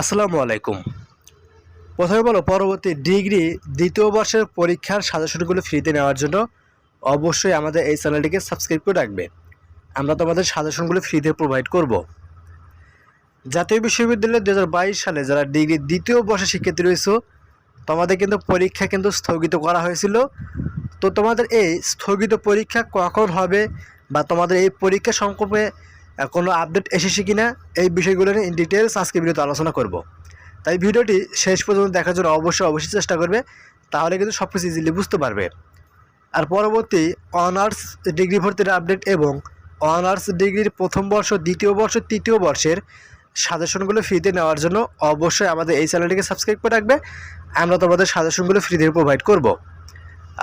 আসসালামু আলাইকুম। প্রথমে বলো, পরবর্তী ডিগ্রি দ্বিতীয় বর্ষের পরীক্ষার সাজেশনগুলো ফ্রিতে নেওয়ার জন্য অবশ্যই আমাদের এই চ্যানেলটিকে সাবস্ক্রাইব করে রাখবে। আমরা তোমাদের সাজেশনগুলো ফ্রিতে প্রোভাইড করব। জাতীয় বিশ্ববিদ্যালয় দু সালে যারা ডিগ্রি দ্বিতীয় বর্ষের শিক্ষার্থী রয়েছে, তোমাদের কিন্তু পরীক্ষা কিন্তু স্থগিত করা হয়েছিল। তো তোমাদের এই স্থগিত পরীক্ষা কখন হবে বা তোমাদের এই পরীক্ষা সম্পর্কে কোনো আপডেট এসেছে কিনা এই বিষয়গুলো নিয়ে ইন ডিটেলস আজকে ভিডিওতে আলোচনা করব। তাই ভিডিওটি শেষ পর্যন্ত দেখার জন্য অবশ্যই অবশ্যই চেষ্টা করবে, তাহলে কিন্তু সব কিছু ইজিলি বুঝতে পারবে। আর পরবর্তী অনার্স ডিগ্রি ভর্তির আপডেট এবং অনার্স ডিগ্রির প্রথম বর্ষ, দ্বিতীয় বর্ষ, তৃতীয় বর্ষের সাজেশনগুলো ফ্রিতে নেওয়ার জন্য অবশ্যই আমাদের এই চ্যানেলটিকে সাবস্ক্রাইব করে রাখবে, আমরা তোমাদের সাজেশনগুলো ফ্রিতে প্রোভাইড করব।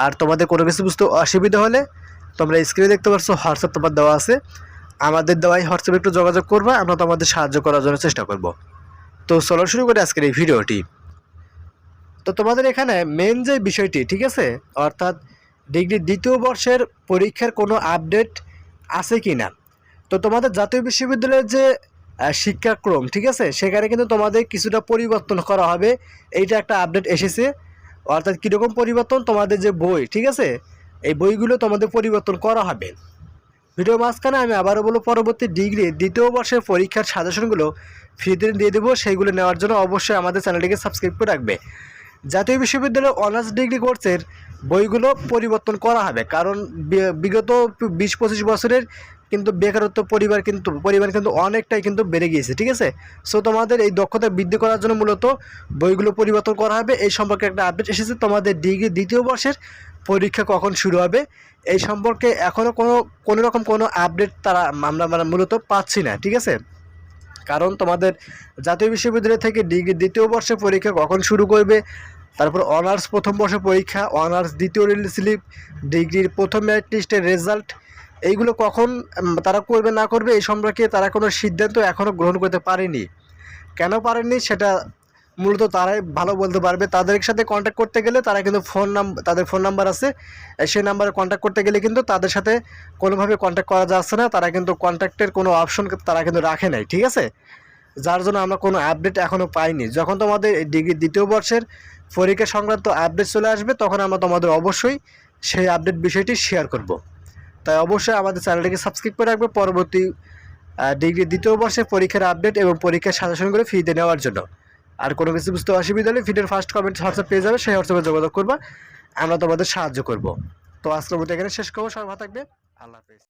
আর তোমাদের কোনো কিছু বুঝতে অসুবিধা হলে তোমরা স্ক্রিনে দেখতে পাচ্ছ হোয়াটসঅ্যাপ তোমার দেওয়া আছে। আমাদের দেওয়াই হোয়াটসঅ্যাপে একটু যোগাযোগ করবে, আমরা তোমাদের সাহায্য করার জন্য চেষ্টা করব। তো চলো শুরু করি আজকের এই ভিডিওটি। তো তোমাদের এখানে মেন যে বিষয়টি, ঠিক আছে? অর্থাৎ ডিগ্রি দ্বিতীয় বর্ষের পরীক্ষার কোনো আপডেট আছে কি না তো তোমাদের জাতীয় বিশ্ববিদ্যালয়ের যে শিক্ষাক্রম, ঠিক আছে? সেখানে কিন্তু তোমাদের কিছুটা পরিবর্তন করা হবে। এইটা একটা আপডেট এসেছে। অর্থাৎ কীরকম পরিবর্তন? তোমাদের যে বই, ঠিক আছে? এই বইগুলো তোমাদের পরিবর্তন করা হবে। ভিডিও মাঝখানে আমি আবারও বলব পরবর্তী ডিগ্রি, দ্বিতীয় বর্ষের পরীক্ষার সাজেশনগুলো ফ্রিতে দিয়ে দেবো, সেইগুলো নেওয়ার জন্য অবশ্যই আমাদের চ্যানেলটিকে সাবস্ক্রাইব করে রাখবে। জাতীয় বিশ্ববিদ্যালয়ের অনার্স ডিগ্রি কোর্সের বইগুলো পরিবর্তন করা হবে, কারণ বিগত বিশ পঁচিশ বছরের কিন্তু বেকারত্ব পরিবার কিন্তু পরিমাণ কিন্তু অনেকটাই কিন্তু বেড়ে গিয়েছে, ঠিক আছে? সো তোমাদের এই দক্ষতা বৃদ্ধি করার জন্য মূলত বইগুলো পরিবর্তন করা হবে। এই সম্পর্কে একটা আপডেট এসেছে, তোমাদের ডিগ্রি দ্বিতীয় বর্ষের পরীক্ষা কখন শুরু হবে? এই সম্পর্কে এখনও কোনো কোনো রকম কোনো আপডেট তারা, আমরা মানে মূলত পাচ্ছি না, ঠিক আছে? কারণ তোমাদের জাতীয় বিশ্ববিদ্যালয় থেকে ডিগ্রি দ্বিতীয় বর্ষের পরীক্ষা কখন শুরু করবে? তারপর অনার্স প্রথম বর্ষের পরীক্ষা অনার্স দ্বিতীয় রিল স্লিপ ডিগ্রির প্রথম মেরিট রেজাল্ট এইগুলো কখন তারা করবে না করবে এই সম্পর্কে তারা কোনো সিদ্ধান্ত এখনও গ্রহণ করতে পারেনি। কেন পারেনি সেটা মূলত তারাই ভালো বলতে পারবে। তাদের সাথে কন্ট্যাক্ট করতে গেলে তারা কিন্তু ফোন নাম্বার তাদের ফোন নাম্বার আছে। সেই নাম্বারে কন্ট্যাক্ট করতে গেলে কিন্তু তাদের সাথে কোনোভাবে কন্ট্যাক্ট করা যাচ্ছে না। তারা কিন্তু কন্ট্যাক্টের কোনো অপশন তারা কিন্তু রাখে নাই, ঠিক আছে? যার জন্য আমরা কোনো আপডেট এখনও পাইনি। যখন তোমাদের ডিগ্রি দ্বিতীয় বর্ষের পরীক্ষা সংক্রান্ত আপডেট চলে আসবে, তখন আমরা তোমাদের অবশ্যই সেই আপডেট বিষয়টি শেয়ার করব। তাই অবশ্যই আমাদের চ্যানেলটিকে সাবস্ক্রাইব করে রাখবে পরবর্তী ডিগ্রি দ্বিতীয় বর্ষে পরীক্ষার আপডেট এবং পরীক্ষার সাজেশন করে ফিতে নেওয়ার জন্য। আর কোনো কিছু বুঝতে অসুবিধা হলে ভিডিওর ফার্স্ট কমেন্ট হোয়াটসঅ্যাপ পেয়ে যাবে, সেই হোয়াটসঅ্যাপে যোগাযোগ করবা, আমরা তোমাদের সাহায্য করব। তো আজকের মতো এখানে শেষ করব, সবাই ভালো থাকবে আল্লাহ হাফেজ।